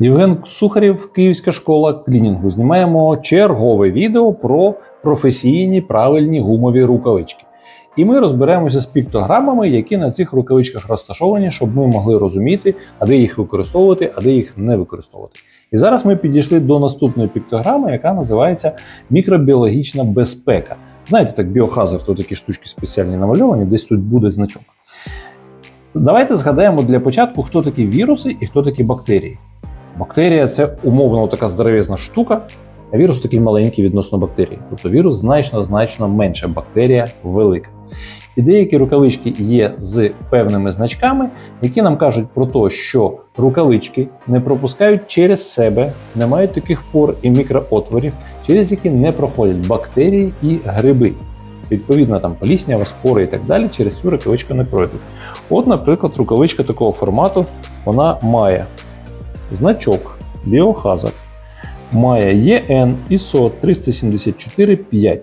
Євген Сухарєв, Київська школа клінінгу. Знімаємо чергове відео про професійні правильні гумові рукавички. І ми розберемося з піктограмами, які на цих рукавичках розташовані, щоб ми могли розуміти, а де їх використовувати, а де їх не використовувати. І зараз ми підійшли до наступної піктограми, яка називається мікробіологічна безпека. Знаєте, так біохазард, то такі штучки спеціальні намальовані, десь тут буде значок. Давайте згадаємо для початку, хто такі віруси і хто такі бактерії. Бактерія це умовно така здоровезна штука, а вірус такий маленький відносно бактерії. Тобто вірус значно значно менше, бактерія велика. І деякі рукавички є з певними значками, які нам кажуть про те, що рукавички не пропускають через себе, не мають таких пор і мікроотворів, через які не проходять бактерії і гриби. Відповідно, там пліснява, спори і так далі через цю рукавичку не пройдуть. От, наприклад, рукавичка такого формату вона має значок Biohazard, має EN ISO 374-5.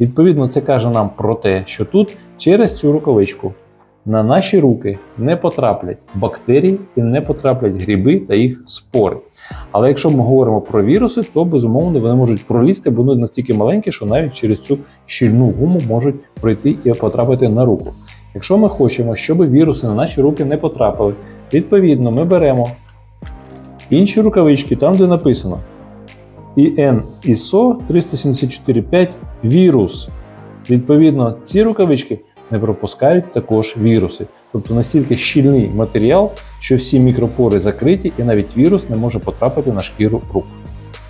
Відповідно, це каже нам про те, що тут через цю рукавичку на наші руки не потраплять бактерії і не потраплять гриби та їх спори. Але якщо ми говоримо про віруси, то безумовно вони можуть пролізти, бо вони настільки маленькі, що навіть через цю щільну гуму можуть пройти і потрапити на руку. Якщо ми хочемо, щоб віруси на наші руки не потрапили, відповідно ми беремо інші рукавички, там де написано IN ISO 374.5 вірус. Відповідно, ці рукавички не пропускають також віруси. Тобто настільки щільний матеріал, що всі мікропори закриті, і навіть вірус не може потрапити на шкіру рук.